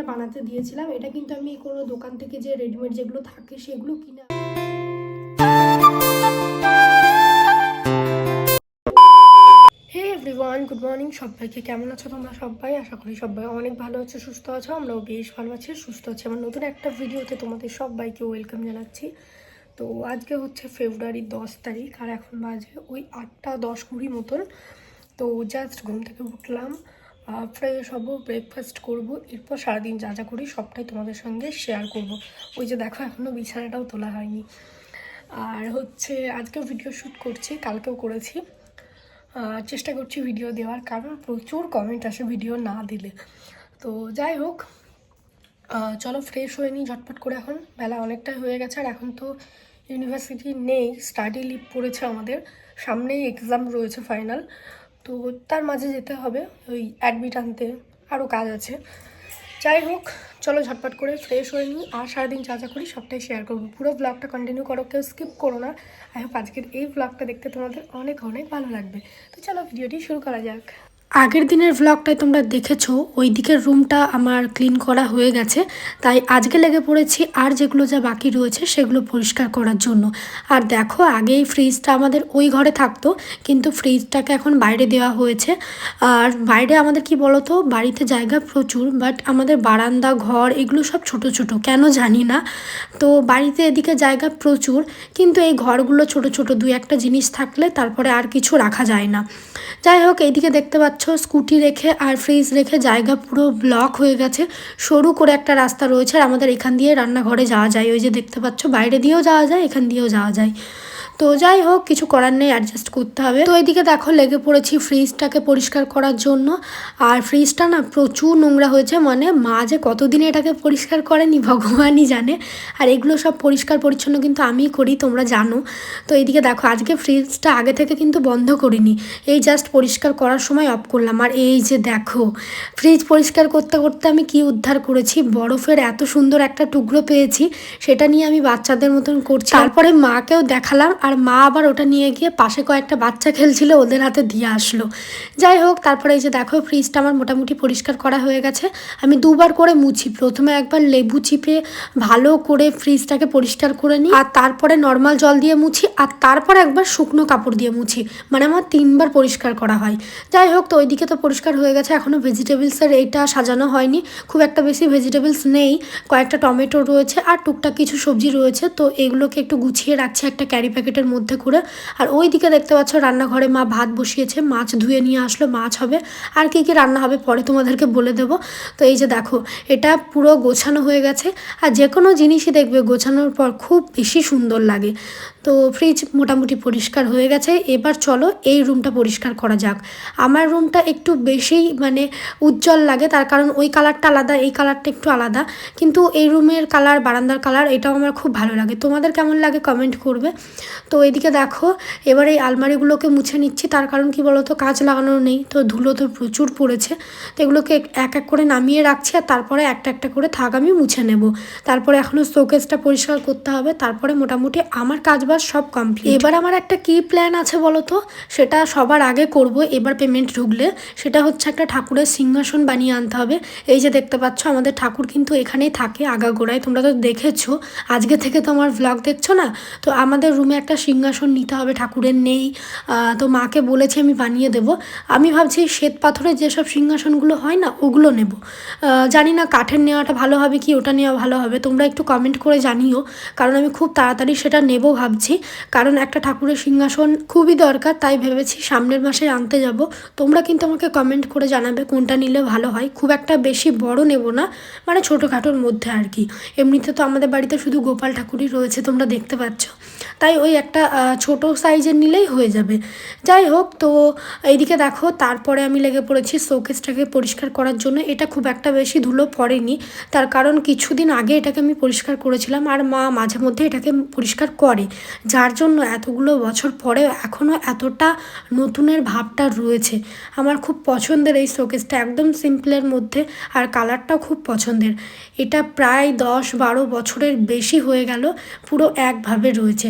এটা বানাতে দিয়েছিলাম, এটা কিন্তু আমি কোনো দোকান থেকে যে রেডিমেড যেগুলো থাকে সেগুলো কিনে গুড মর্নিং সবাইকে। কেমন আছো তোমরা সবাই? আশা করি সবাই অনেক ভালো আছো, সুস্থ আছো, আমরাও বেশ ভালো আছি, সুস্থ আছি। আমার নতুন একটা ভিডিওতে তোমাদের সবাইকে ওয়েলকাম জানাচ্ছি। তো আজকে হচ্ছে ফেব্রুয়ারির দশ তারিখ, আর এখন বাজে ওই আটটা দশ কুড়ি মতন। তো জাস্ট ঘুম থেকে উঠলাম। ফ্রেশ হব ব্রেকফাস্ট করব, এরপর সারাদিন যা যা করি সবটাই তোমাদের সঙ্গে শেয়ার করব। ওই যে দেখো এখনও বিছানাটাও তোলা হয়নি। আর হচ্ছে, আজকেও ভিডিও শ্যুট করছি, কালকেও করেছি। চেষ্টা করছি ভিডিও দেওয়ার, কারণ প্রচুর কমেন্ট আসে ভিডিও না দিলে। তো যাই হোক চলো ফ্রেশ হয়ে নিই ঝটপট করে এখন। বেলা অনেকটাই হয়ে গেছে, আর এখন তো ইউনিভার্সিটি নেই স্টাডি লিভ পড়েছে আমাদের। সামনেই এক্সাম রয়েছে ফাইনাল তো তার মাঝে যেতে হবে, ওই অ্যাডমিট আনতে আরও কাজ আছে। যাই হোক, চলো ঝটপট করে ফ্রেশ হয়ে নিই, আর সারাদিন যা যা করি সবটাই শেয়ার করব। পুরো ব্লগটা কন্টিনিউ করো, কেউ স্কিপ করো না। আই হোপ আজকের এই ব্লগটা দেখতে তোমাদের অনেক অনেক ভালো লাগবে। তো চলো ভিডিওটি শুরু করা যাক। আগের দিনের ভ্লগটায় তোমরা দেখেছ, ওই দিকের রুমটা আমার ক্লিন করা হয়ে গেছে। তাই আজকে লেগে পড়েছি, আর যেগুলো যা বাকি রয়েছে সেগুলো পরিষ্কার করার জন্য। আর দেখো আগে এই ফ্রিজটা আমাদের ওই ঘরে থাকতো, কিন্তু ফ্রিজটাকে এখন বাইরে দেওয়া হয়েছে। আর বাইরে আমাদের কি বলতো, বাড়িতে জায়গা প্রচুর বাট আমাদের বারান্দা, ঘর, এগুলো সব ছোট ছোট, কেন জানি না। তো বাড়িতে এদিকে জায়গা প্রচুর, কিন্তু এই ঘরগুলো ছোট ছোট, দুই একটা জিনিস থাকলে তারপরে আর কিছু রাখা যায় না। যাই হোক, এইদিকে দেখতে পাচ্ছ স্কুটি রেখে আর ফ্রিজ রেখে জায়গা পুরো ব্লক হয়ে গেছে। সরু করে একটা রাস্তা রয়েছে আর আমাদের এখান দিয়ে রান্নাঘরে যাওয়া যায়। ওই যে দেখতে পাচ্ছ, বাইরে দিয়েও যাওয়া যায়, এখান দিয়েও যাওয়া যায়। তো যাই হোক কিছু করার নেই অ্যাডজাস্ট করতে হবে। তো এদিকে দেখো লেগে পড়েছি ফ্রিজটাকে পরিষ্কার করার জন্য। আর ফ্রিজটা না প্রচুর নোংরা হয়েছে মানে মা যে কতদিনে এটাকে পরিষ্কার করেনি ভগবানই জানে। আর এগুলো সব পরিষ্কার পরিচ্ছন্ন কিন্তু আমিই করি তোমরা জানো। তো এইদিকে দেখো আজকে ফ্রিজটা আগে থেকে কিন্তু বন্ধ করিনি। এই জাস্ট পরিষ্কার করার সময় অফ করলাম। আর এই যে দেখো ফ্রিজ পরিষ্কার করতে করতে আমি কি উদ্ধার করেছি? বরফের এত সুন্দর একটা টুকরো পেয়েছি সেটা নিয়ে আমি বাচ্চাদের মতন করছি। তারপরে মাকেও দেখালাম আর মা আবার ওটা নিয়ে গিয়ে পাশে কয়েকটা বাচ্চা খেলছিল, ওদের হাতে দিয়ে আসলো। যাই হোক, তারপরে এই যে দেখো ফ্রিজটা আমার মোটামুটি পরিষ্কার করা হয়ে গেছে। আমি দুবার করে মুছি। প্রথমে একবার লেবু চিপে ভালো করে ফ্রিজটাকে পরিষ্কার করে নিই, আর তারপরে নর্মাল জল দিয়ে মুছি, আর তারপরে একবার শুকনো কাপড় দিয়ে মুছি। মানে আমার তিনবার পরিষ্কার করা হয়। যাই হোক, তো ওইদিকে তো পরিষ্কার হয়ে গেছে এখনও ভেজিটেবলসের এইটা সাজানো হয়নি। খুব একটা বেশি ভেজিটেবলস নেই, কয়েকটা টমেটো রয়েছে আর টুকটাক কিছু সবজি রয়েছে, তো এগুলোকে একটু গুছিয়ে রাখছি, একটা ক্যারি প্যাকেটের মধ্যে করে আর ওই দিকে দেখতে পাচ্ছ রান্নাঘরে মা ভাত বসিয়েছে, মাছ ধুয়ে নিয়ে আসলো, মাছ হবে। আর কী কী রান্না হবে পরে তোমাদেরকে বলে দেবো। তো এই যে দেখো, এটা পুরো গোছানো হয়ে গেছে। আর যে কোনো জিনিসই দেখবে, গোছানোর পর খুব বেশি সুন্দর লাগে। তো ফ্রিজ মোটামুটি পরিষ্কার হয়ে গেছে। এবার চলো এই রুমটা পরিষ্কার করা যাক। আমার রুমটা একটু বেশিই মানে উজ্জ্বল লাগে, তার কারণ ওই কালারটা আলাদা, এই কালারটা একটু আলাদা। কিন্তু এই রুমের কালার বারান্দার কালার এটাও আমার খুব ভালো লাগে। তোমাদের কেমন লাগে কমেন্ট করবে। তো এদিকে দেখো, এবার এই আলমারিগুলোকে মুছে নিচ্ছি, তার কারণ কি বলতো কাজ লাগানো নেই, তো ধুলো তো প্রচুর পড়েছে। তো এগুলোকে এক এক করে নামিয়ে রাখছি, আর তারপরে একটা একটা করে থাক আমি মুছে নেব। তারপরে এখনও শোকেসটা পরিষ্কার করতে হবে, তারপরে মোটামুটি আমার কাজবাজ সব কমপ্লিট এবার আমার একটা কি প্ল্যান আছে বলো তো সেটা সবার আগে করব, এবার পেমেন্ট ঢুকলে। সেটা হচ্ছে একটা ঠাকুরের সিংহাসন বানিয়ে আনতে হবে। এই যে দেখতে পাচ্ছ, আমাদের ঠাকুর কিন্তু এখানেই থাকে আগাগোড়ায়। তোমরা তো দেখেছ, আজকে থেকে তো আমার ভ্লগ দেখছ না? তো আমাদের রুমে একটা সিংহাসন নিতে হবে, ঠাকুরের নেই। তো মাকে বলেছি আমি বানিয়ে দেব। আমি ভাবছি শ্বেত পাথরের যেসব সিংহাসনগুলো হয় না, ওগুলো নেব। জানি না কাঠের নেওয়াটা ভালো হবে কি, ওটা নেওয়া ভালো হবে। তোমরা একটু কমেন্ট করে জানিও, কারণ আমি খুব তাড়াতাড়ি সেটা নেব ভাবছি। কারণ একটা ঠাকুরের সিংহাসন খুবই দরকার, তাই ভেবেছি সামনের মাসে আনতে যাব। তোমরা কিন্তু আমাকে কমেন্ট করে জানাবে কোনটা নিলে ভালো হয়। খুব একটা বেশি বড় নেব না মানে ছোটোখাটোর মধ্যে আর কি। এমনিতে তো আমাদের বাড়িতে শুধু গোপাল ঠাকুরই রয়েছে, তোমরা দেখতে পাচ্ছ। তাই ওই একটা ছোট সাইজের নিলেই হয়ে যাবে। যাই হোক, তো এইদিকে দেখো, তারপরে আমি লেগে পড়েছি শোকেসটাকে পরিষ্কার করার জন্য। এটা খুব একটা বেশি ধুলো পড়েনি। তার কারণ কিছুদিন আগে এটাকে আমি পরিষ্কার করেছিলাম আর মা মাঝে মধ্যে এটাকে পরিষ্কার করে। যার জন্য এতগুলো বছর পরেও এখনও এতটা নতুনের ভাবটা রয়েছে। আমার খুব পছন্দের এই শোকেসটা একদম সিম্পলের মধ্যে আর কালারটাও খুব পছন্দের। এটা প্রায় দশ বারো বছরের বেশি হয়ে গেল, পুরো একভাবে রয়েছে।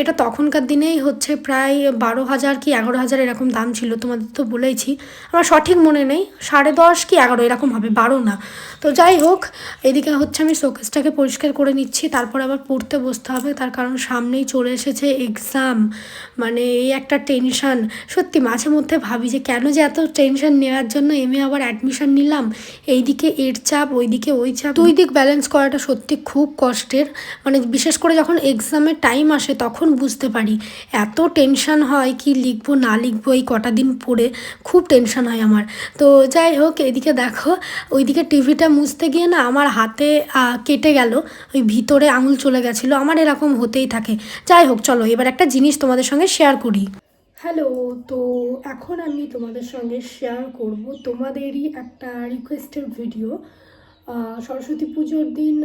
এটা তখনকার দিনেই হচ্ছে প্রায় বারো হাজার কি এগারো হাজার এরকম দাম ছিল, তোমাদের তো বলেইছি। আমার সঠিক মনে নেই, সাড়ে দশ কি এগারো এরকম হবে, বারো না। তো যাই হোক, এদিকে হচ্ছে আমি শোকেসটাকে পরিষ্কার করে নিচ্ছি, তারপর আবার পড়তে বসতে হবে, তার কারণ সামনেই চলে এসেছে এক্সাম মানে এই একটা টেনশান সত্যি মাঝে মধ্যে ভাবি যে কেন যে এত টেনশন নেওয়ার জন্য এমএ আবার অ্যাডমিশন নিলাম, এইদিকে এর চাপ, ওইদিকে ওই চাপ। দুই দিক ব্যালেন্স করাটা সত্যি খুব কষ্টের। মানে বিশেষ করে যখন এক্সামের টাইম আসে, তখন বুঝতে পারি। এত টেনশন হয় কি লিখব, না লিখব, এই কটা দিন পরে খুব টেনশন হয় আমার। তো যাই হোক, এদিকে দেখো, ওইদিকে টিভিটা মুছতে গিয়ে না আমার হাতে কেটে গেল। ওই ভিতরে আঙুল চলে গেছিল। আমার এরকম হতেই থাকে। যাই হোক, চলো, এবার একটা জিনিস তোমাদের সঙ্গে শেয়ার করি। হ্যালো তো এখন আমি তোমাদের সঙ্গে শেয়ার করব তোমাদেরই একটা রিকোয়েস্টের ভিডিও সরস্বতী পুজোর দিন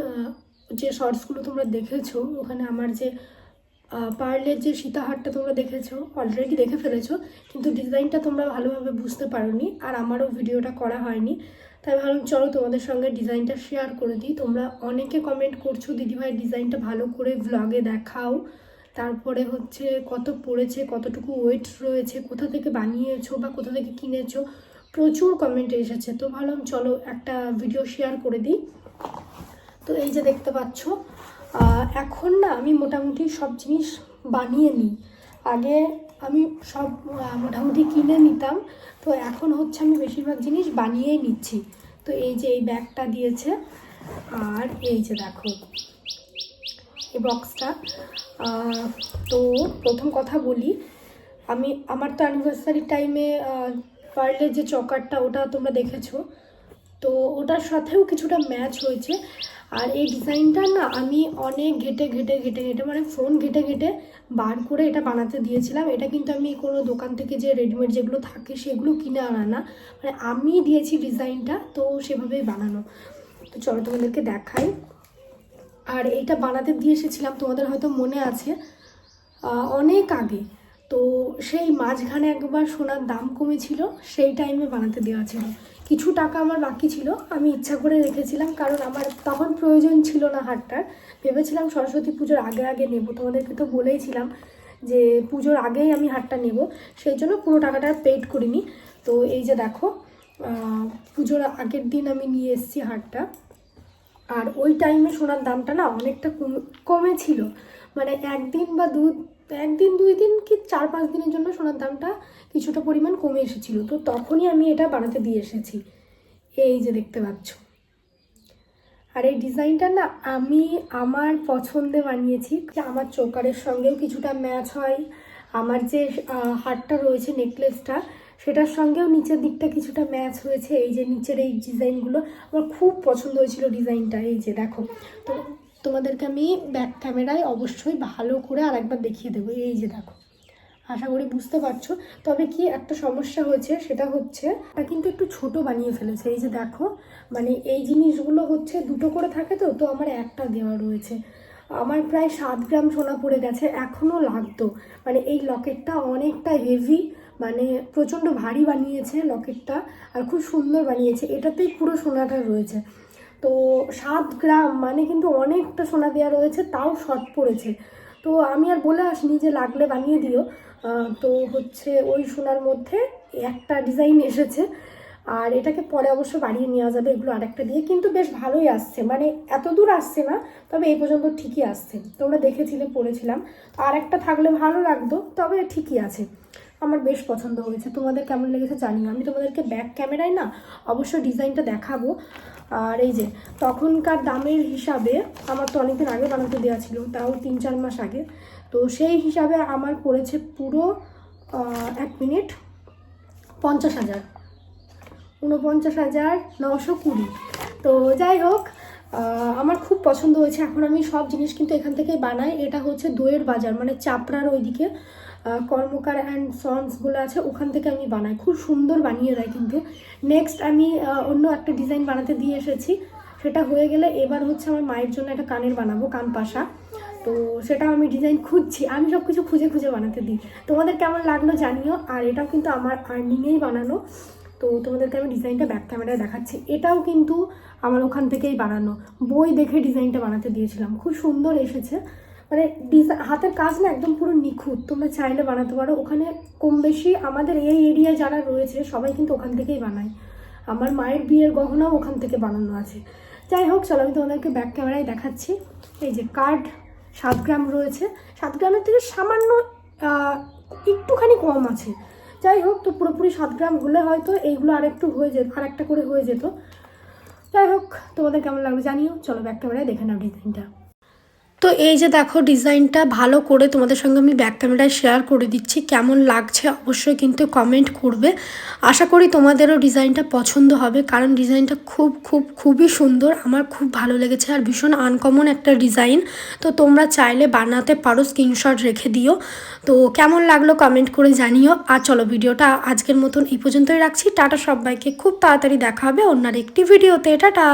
যে শর্টসগুলো তোমরা দেখেছ, ওখানে আমার যে পার্লের যে সীতাহারটা তোমরা দেখেছ অলরেডি দেখে ফেলেছো, কিন্তু ডিজাইনটা তোমরা ভালোভাবে বুঝতে পারোনি আর আমারও ভিডিওটা করা হয়নি। তাই ভাবলাম, চলো তোমাদের সঙ্গে ডিজাইনটা শেয়ার করে দিই। তোমরা অনেকে কমেন্ট করছ, দিদিভাই, ডিজাইনটা ভালো করে ভ্লগে দেখাও। তারপরে হচ্ছে কত পড়েছে, কতটুকু ওয়েট রয়েছে, কোথা থেকে বানিয়েছো বা কোথা থেকে কিনেছো? প্রচুর কমেন্ট এসেছে। তো ভাবলাম, চলো একটা ভিডিও শেয়ার করে দিই। তো এই যে দেখতে পাচ্ছ এখন না আমি মোটামুটি সব জিনিস বানিয়ে নিই। আগে আমি সব মোটামুটি কিনে নিতাম। তো এখন হচ্ছে আমি বেশিরভাগ জিনিস বানিয়েই নিচ্ছি। তো এই যে এই ব্যাগটা দিয়েছে, আর এই যে দেখো, এই বক্সটা। তো প্রথম কথা বলি, আমি, আমার তো অ্যানিভার্সারি টাইমে পার্লের যে চকারটা, ওটা তোমরা দেখেছ। তো ওটার সাথেও কিছুটা ম্যাচ হয়েছে। আর এই ডিজাইনটা না আমি অনেক ঘেটে ঘেটে ঘেটে ঘেটে মানে ফোন ঘেটে ঘেটে বার করে এটা বানাতে দিয়েছিলাম। এটা কিন্তু আমি কোনো দোকান থেকে যে রেডিমেড যেগুলো থাকে সেগুলো কিনে আনা না। মানে আমি দিয়েছি ডিজাইনটা তো সেভাবেই বানানো। তো চলো তোমাদেরকে দেখাই। আর এইটা বানাতে দিয়ে এসেছিলাম, তোমাদের হয়তো মনে আছে অনেক আগে। তো সেই মাঝখানে একবার সোনার দাম কমেছিল, সেই টাইমে বানাতে দেওয়া ছিল। কিছু টাকা আমার বাকি ছিল, আমি ইচ্ছা করে রেখেছিলাম, কারণ আমার তখন প্রয়োজন ছিল না হারটার ভেবেছিলাম সরস্বতী পুজোর আগে আগে নেব, তোমাদেরকে তো বলেইছিলাম যে পুজোর আগেই আমি হারটা নেব, সেই জন্য পুরো টাকাটা পেড করিনি। তো এই যে দেখো পুজোর আগের দিন আমি নিয়ে এসেছি হারটা আর ওই টাইমে সোনার দামটা না অনেকটা কম- কমে ছিল মানে একদিন বা দু একদিন, দুই দিন কি চার পাঁচ দিনের জন্য সোনার দামটা কিছুটা পরিমাণ কমে এসেছিল। তো তখনই আমি এটা বানাতে দিয়ে এসেছি। এই যে দেখতে পাচ্ছ। আর এই ডিজাইনটা না আমি আমার পছন্দে বানিয়েছি। যে আমার চোকারের সঙ্গেও কিছুটা ম্যাচ হয়। আমার যে হারটা রয়েছে, নেকলেসটা, সেটার সঙ্গেও নিচের দিকটা কিছুটা ম্যাচ হয়েছে। এই যে নিচের এই ডিজাইনগুলো, আমার খুব পছন্দ হয়েছিল ডিজাইনটা। এই যে দেখো। তো তোমাদেরকে আমি ব্যাক ক্যামেরায় অবশ্যই ভালো করে আর একবার দেখিয়ে দেবো। এই যে দেখো, আশা করি বুঝতে পারছ। তবে কি একটা সমস্যা হয়েছে, সেটা হচ্ছে এটা কিন্তু একটু ছোট বানিয়ে ফেলেছে। এই যে দেখো মানে এই জিনিসগুলো হচ্ছে দুটো করে থাকে তো তো আমার একটা দেওয়া রয়েছে। আমার প্রায় সাত গ্রাম সোনা পড়ে গেছে এখনও লাগতো। মানে এই লকেটটা অনেকটা হেভি মানে প্রচণ্ড ভারী বানিয়েছে লকেটটা, আর খুব সুন্দর বানিয়েছে। এটাতেই পুরো সোনাটা রয়েছে। তো সাত গ্রাম মানে কিন্তু অনেকটা সোনা দেওয়া রয়েছে, তাও শর্ট পড়েছে। তো আমি আর বলে আসিনি যে লাগলে বানিয়ে দিও। তো হচ্ছে ওই সোনার মধ্যে একটা ডিজাইন এসেছে। আর এটাকে পরে অবশ্য বাড়িয়ে নেওয়া যাবে, এগুলো আরেকটা দিয়ে। কিন্তু বেশ ভালোই আসছে মানে এত দূর আসছে না, তবে এই পর্যন্ত ঠিকই আসছে। তোমরা দেখেছিলে, পড়েছিলাম। আর একটা থাকলে ভালো লাগতো, তবে ঠিকই আছে। আমার বেশ পছন্দ হয়েছে। তোমাদের কেমন লেগেছে জানি আমি তোমাদেরকে ব্যাক ক্যামেরায় না, অবশ্য ডিজাইনটা দেখাবো। আর এই যে, তখনকার দামের হিসাবে আমার তো অনেকদিন আগে বানাতে দেওয়া ছিল, তাও তিন চার মাস আগে। তো সেই হিসাবে আমার পড়েছে পুরো এক মিনিট পঞ্চাশ হাজার। উনপঞ্চাশ হাজার নশো কুড়ি। তো যাই হোক আমার খুব পছন্দ হয়েছে। এখন আমি সব জিনিস কিন্তু এখান থেকেই বানাই। এটা হচ্ছে দইয়ের বাজার মানে চাপড়ার ওইদিকে। কর্মকার অ্যান্ড সন্সগুলো আছে, ওখান থেকে আমি বানাই। খুব সুন্দর বানিয়ে দেয় কিন্তু। নেক্সট আমি অন্য একটা ডিজাইন বানাতে দিয়ে এসেছি। সেটা হয়ে গেলে এবার হচ্ছে আমার মায়ের জন্য একটা কানের বানাবো, কান পাশা। তো সেটাও আমি ডিজাইন খুঁজছি। আমি সব কিছু খুঁজে খুঁজে বানাতে দিই। তোমাদের কেমন লাগল জানিও। আর এটাও কিন্তু আমার আর্নিংয়েই বানানো। তো তোমাদেরকে আমি ডিজাইনটা ব্যাক ক্যামেরায় দেখাচ্ছি। এটাও কিন্তু আমার ওখান থেকেই বানানো। বই দেখে ডিজাইনটা বানাতে দিয়েছিলাম। খুব সুন্দর এসেছে। মানে ডিজাইন হাতের কাজ না একদম পুরো নিখুঁত। তোমরা চাইলে বানাতে পারো। ওখানে কম বেশি আমাদের এই এরিয়া যারা রয়েছে, সবাই কিন্তু ওখান থেকেই বানায়। আমার মায়ের বিয়ের গহনাও ওখান থেকে বানানো আছে। যাই হোক, চলো আমি তোমাদেরকে ব্যাক ক্যামেরায় দেখাচ্ছি। এই যে কার্ড সাত গ্রাম রয়েছে। সাত গ্রামের থেকে সামান্য একটুখানি কম আছে। যাই হোক, তো পুরোপুরি সাত গ্রাম হলে হয়তো এইগুলো আরেকটু হয়ে যেত আর একটা করে হয়ে যেত। যাই হোক, তোমাদের কেমন লাগল জানিও। চলো ব্যাক ক্যামেরায় দেখে নাও ডিজাইনটা তো এই যে দেখো ডিজাইনটা ভালো করে তোমাদের সঙ্গে আমি ব্যাক ক্যামেরায় শেয়ার করে দিচ্ছি। কেমন লাগছে অবশ্যই কিন্তু কমেন্ট করবে। আশা করি তোমাদেরও ডিজাইনটা পছন্দ হবে, কারণ ডিজাইনটা খুব খুব, খুবই সুন্দর। আমার খুব ভালো লেগেছে আর ভীষণ আনকমন একটা ডিজাইন। তো তোমরা চাইলে বানাতে পারো স্ক্রিনশট রেখে দিও। তো কেমন লাগল কমেন্ট করে জানিও। আর চলো ভিডিওটা আজকের মতন এই পর্যন্তই রাখছি। টাটা সবাইকে। খুব তাড়াতাড়ি দেখা হবে অন্য একটি ভিডিওতে টাটা!